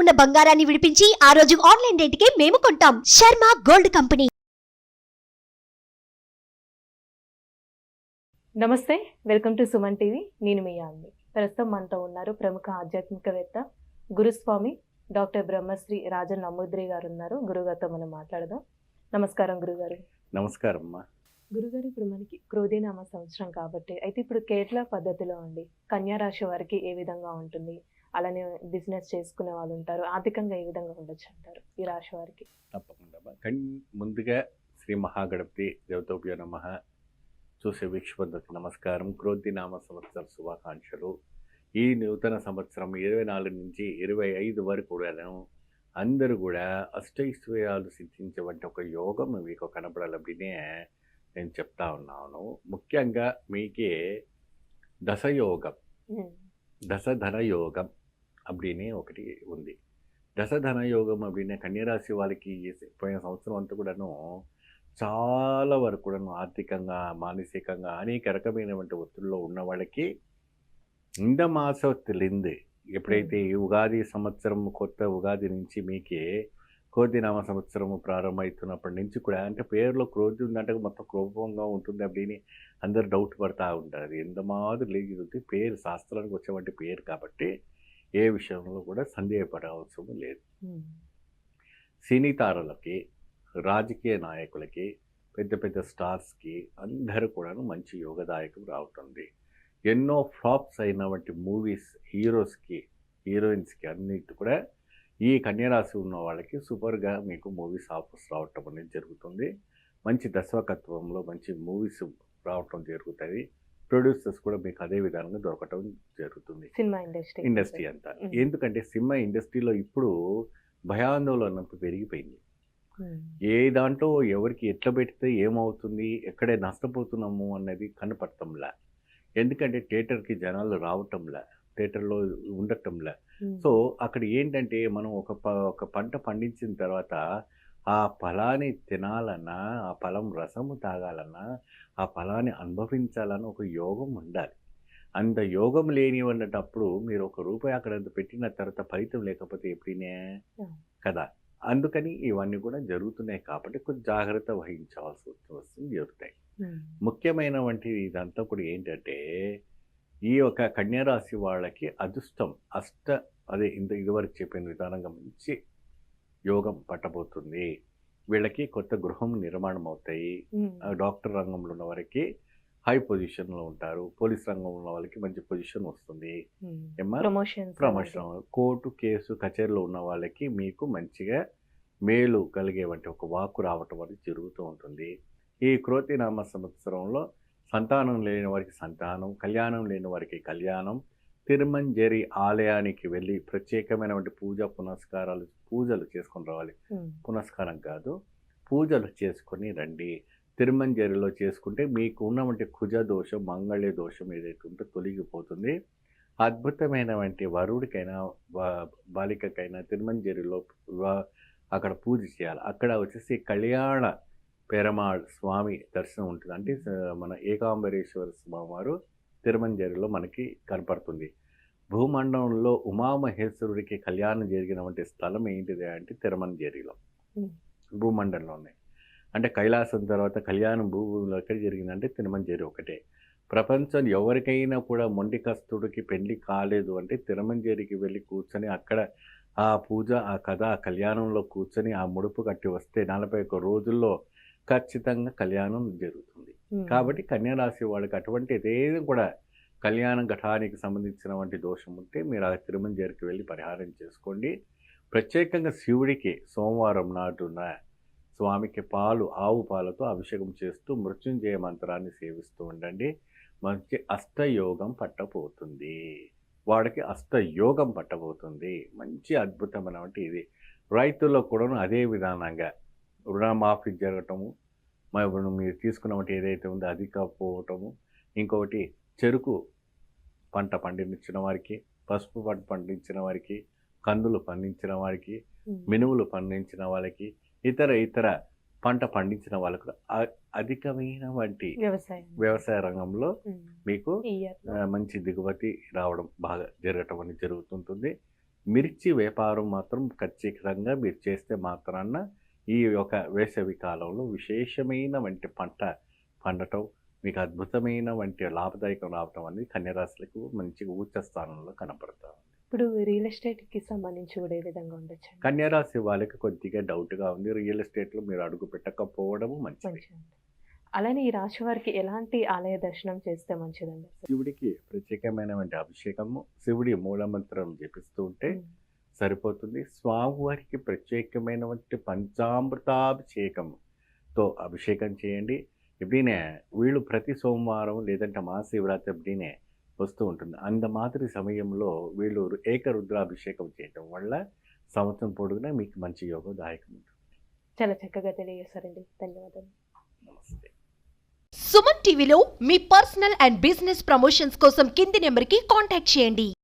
ఉన్న బంగారాన్ని విడిపించి ఆ రోజు ఆన్లైన్ రేటుకే మేము కొంటాం. Sharma gold company. నమస్తే వెల్కమ్ టు సుమన్ టీవీ. నేను మీ యామ్ని ప్రస్తుతం మనతో ఉన్నారు ప్రముఖ ఆధ్యాత్మికవేత్త గురుస్వామి డాక్టర్ బ్రహ్మశ్రీ రాజన్ నమూద్రి గారు ఉన్నారు గురుగారితో మనం మాట్లాడదాం. నమస్కారం గురుగారు. నమస్కారం అమ్మా. గురుగారు ఇప్పుడు మనకి క్రోధీనామ సంవత్సరం కాబట్టి అయితే ఇప్పుడు కేరళ పద్ధతిలో అండి కన్యా రాశి వారికి ఏ విధంగా ఉంటుంది? అలానే బిజినెస్ చేసుకునే వాళ్ళు ఉంటారు. ఆర్థికంగా ఏ విధంగా ఉండొచ్చు అంటారు ఈ రాశి వారికి? తప్పకుండా ముందుగా శ్రీ మహాగణపతి దేవతోభ్యో నమ. చూసే వీక్షబంధుకి నమస్కారం. క్రోధి నామ సంవత్సర శుభాకాంక్షలు. ఈ నూతన సంవత్సరం ఇరవై నాలుగు నుంచి ఇరవై ఐదు వరకు కూడాను అందరూ కూడా అష్టైశ్వర్యాలు సిద్ధించేవంటి ఒక యోగం మీకు కనపడాలనే నేను చెప్తా ఉన్నాను. ముఖ్యంగా మీకే దశయోగం. దశధన యోగం. அப்படின்னு ఒకటి ఉంది. దశధన యోగం అప్పుడైనా కన్యరాశి వాళ్ళకి పోయిన సంవత్సరం అంతా కూడాను చాలా వరకు కూడాను ఆర్థికంగా మానసికంగా అనేక రకమైనటువంటి ఒత్తిడిలో ఉన్న వాళ్ళకి இந்த మాసత్తులింది ఎప్పుడైతే ఉగాది సంవత్సరం కొత్త ఉగాది నుంచి మీకే కోదినామ సంవత్సరం ప్రారంభమవుతున్నప్పటి నుంచి కూడా అంటే పేరులో క్రోధి ఉందంటే మొత్తం క్రోభంగా ఉంటుంది అప్పుడని అందరు డౌట్ పడతా ఉంటారు. ఎంత మాదిరి లేదు. పేరు శాస్త్రానికి వచ్చేవంటి పేరు కాబట్టి ఏ విషయంలో కూడా సందేహపడే అవసరం లేదు సినీ తారలకి రాజకీయ నాయకులకి పెద్ద పెద్ద స్టార్స్కి అందరూ కూడాను మంచి యోగదాయకం రావుతుంది ఎన్నో ఫ్లాప్స్ అయినటువంటి మూవీస్ హీరోస్కి హీరోయిన్స్కి అన్నిటి కూడా ఈ కన్యరాశి ఉన్న వాళ్ళకి సూపర్గా మీకు మూవీస్ ఆఫర్స్ రావటం అనేది జరుగుతుంది. మంచి దశవకత్వంలో మంచి మూవీస్ రావటం జరుగుతుంది. ప్రొడ్యూసర్స్ కూడా మీకు అదే విధంగా దొరకటం జరుగుతుంది. Cinema industry. ఇండస్ట్రీ అంతా. ఎందుకంటే సినిమా ఇండస్ట్రీలో ఇప్పుడు భయాందోళన పెరిగిపోయింది. ఏ దాంట్లో ఎవరికి ఎట్లా పెడితే ఏమవుతుంది ఎక్కడే నష్టపోతున్నాము అన్నది కనపడటంలా. ఎందుకంటే థియేటర్కి జనాలు రావటంలా థియేటర్లో ఉండటంలా. సో అక్కడ ఏంటంటే మనం ఒక ఒక పంట పండించిన తర్వాత ఆ ఫలాన్ని తినాలన్నా ఆ ఫలం రసము తాగాలన్నా ఆ ఫలాన్ని అనుభవించాలన్న ఒక యోగం ఉండాలి. అంత యోగం లేని ఉన్నప్పుడు మీరు ఒక రూపాయి అక్కడ పెట్టిన తర్వాత ఫలితం లేకపోతే ఎప్పుడైనా. కదా! అందుకని ఇవన్నీ కూడా జరుగుతున్నాయి కాబట్టి కొంచెం జాగ్రత్త వహించవలసి వస్తుంది జరుగుతాయి. ముఖ్యమైన వంటి ఇదంతా కూడా ఏంటంటే ఈ యొక్క కన్యారాశి వాళ్ళకి అదృష్టం అష్ట అదే ఇంత ఇదివరకు చెప్పిన విధానంగా మంచి యోగం పట్టబోతుంది. వీళ్ళకి కొత్త గృహం నిర్మాణం అవుతాయి డాక్టర్ రంగంలో ఉన్న వారికి హై పొజిషన్లో ఉంటారు. పోలీస్ రంగంలో ఉన్న వాళ్ళకి మంచి పొజిషన్ వస్తుంది? ప్రమోషన్. కోర్టు కేసు కచేరీలో ఉన్న వాళ్ళకి మీకు మంచిగా మేలు కలిగే వంటి ఒక వాక్కు రావటం అనేది జరుగుతూ ఉంటుంది. ఈ క్రోతి నామ సంవత్సరంలో సంతానం లేని వారికి సంతానం కళ్యాణం లేని వారికి కళ్యాణం తిరుమంజరి ఆలయానికి వెళ్ళి ప్రత్యేకమైనటువంటి పూజ పునస్కారాలు పూజలు చేసుకొని రావాలి. పునస్కారం కాదు. పూజలు చేసుకొని రండి. తిరుమంజరిలో చేసుకుంటే మీకు ఉన్నటువంటి కుజ దోషం మంగళ దోషం ఏదైతే ఉందో తొలగిపోతుంది. అద్భుతమైనటువంటి వరుడికైనా బాలికకైనా తిరుమంజరిలో అక్కడ పూజ చేయాలి. అక్కడ వచ్చేసి కళ్యాణ పెరమాళ్ స్వామి దర్శనం ఉంటుంది. అంటే మన ఏకాంబరేశ్వర స్వామి వారు తిరుమంజరిలో మనకి కనపడుతుంది. భూమండలంలో ఉమామహేశ్వరుడికి కళ్యాణం జరిగినటువంటి స్థలం ఏంటిది అంటే తిరుమంజరిలో. భూమండలంలోనే అంటే కైలాసం తర్వాత కళ్యాణం భూమిలో ఎక్కడ జరిగిందంటే తిరుమంజరి ఒకటే. ప్రపంచం ఎవరికైనా కూడా మొండి కస్తుడికి పెళ్ళి కాలేదు అంటే తిరుమంజరికి వెళ్ళి కూర్చొని అక్కడ ఆ పూజ ఆ కథ ఆ కళ్యాణంలో కూర్చొని ఆ ముడుపు కట్టి వస్తే నలభై ఒక్క రోజుల్లో ఖచ్చితంగా కళ్యాణం జరుగుతుంది. కాబట్టి కన్యారాశి వాళ్ళకి అటువంటి ఏదేది కూడా కళ్యాణ ఘటానికి సంబంధించినటువంటి దోషం ఉంటే మీరు ఆ తిరుమంజరికి వెళ్ళి పరిహారం చేసుకోండి. ప్రత్యేకంగా శివుడికి సోమవారం నాటున స్వామికి పాలు ఆవు పాలతో అభిషేకం చేస్తూ మృత్యుంజయ మంత్రాన్ని సేవిస్తూ ఉండండి. మంచి అష్టయోగం పట్టబోతుంది. వాడికి అష్టయోగం పట్టబోతుంది. మంచి అద్భుతమైనటువంటి ఇది. రైతుల్లో కూడాను అదే విధానంగా రుణమాఫీ జరగటము ఇప్పుడు మీరు తీసుకున్నటువంటి ఏదైతే ఉందో అది కాకపోవటము. ఇంకొకటి చెరుకు పంట పండించిన వారికి పసుపు పంట పండించిన వారికి కందులు పండించిన వారికి మినుములు పండించిన వాళ్ళకి ఇతర ఇతర పంట పండించిన వాళ్ళకు అధికమైన వంటి వ్యవసాయం. వ్యవసాయ రంగంలో. మీకు మంచి దిగుబడి రావడం బాగా జరగటం అనేది జరుగుతుంటుంది. మిర్చి వ్యాపారం మాత్రం ఖచ్చితంగా మీరు చేస్తే మాత్రాన ఈ యొక్క వేసవి కాలంలో విశేషమైన వంటి పంట పండటం మీకు అద్భుతమైన వంటి లాభదాయకం రావటం అనేది కన్యరాశులకు మంచి ఉచ్చ స్థానంలో కనపడతాం ఇప్పుడు రియల్ ఎస్టేట్కి సంబంధించి కూడా ఏ విధంగా ఉండొచ్చు కన్యరాశి వాళ్ళకి కొద్దిగా డౌట్గా ఉంది. రియల్ ఎస్టేట్లో మీరు అడుగు పెట్టకపోవడము మంచిది. మంచిది అలానే ఈ రాశి వారికి ఎలాంటి ఆలయ దర్శనం చేస్తే మంచిదండి? శివుడికి ప్రత్యేకమైనటువంటి అభిషేకము శివుడి మూలమంత్రం జపిస్తూ ఉంటే సరిపోతుంది. స్వామివారికి ప్రత్యేకమైనటువంటి పంచామృతాభిషేకంతో అభిషేకం చేయండి. ఎప్పుడైనా వీళ్ళు ప్రతి సోమవారం లేదంటే మహాశివరాత్రి ఎప్పుడైనా వస్తూ ఉంటుంది. అంత మాదిరి సమయంలో వీళ్ళు ఏకరుద్రాభిషేకం చేయటం వల్ల సంవత్సరం పొడుగునా మీకు మంచి యోగదాయకం ఉంటుంది. చాలా చక్కగా తెలియజేశారండి. ధన్యవాదాలు. నమస్తే. సుమన్ టీవీలో మీ పర్సనల్ అండ్ బిజినెస్ ప్రమోషన్స్ కోసం కింది నెంబర్కి కాంటాక్ట్ చేయండి.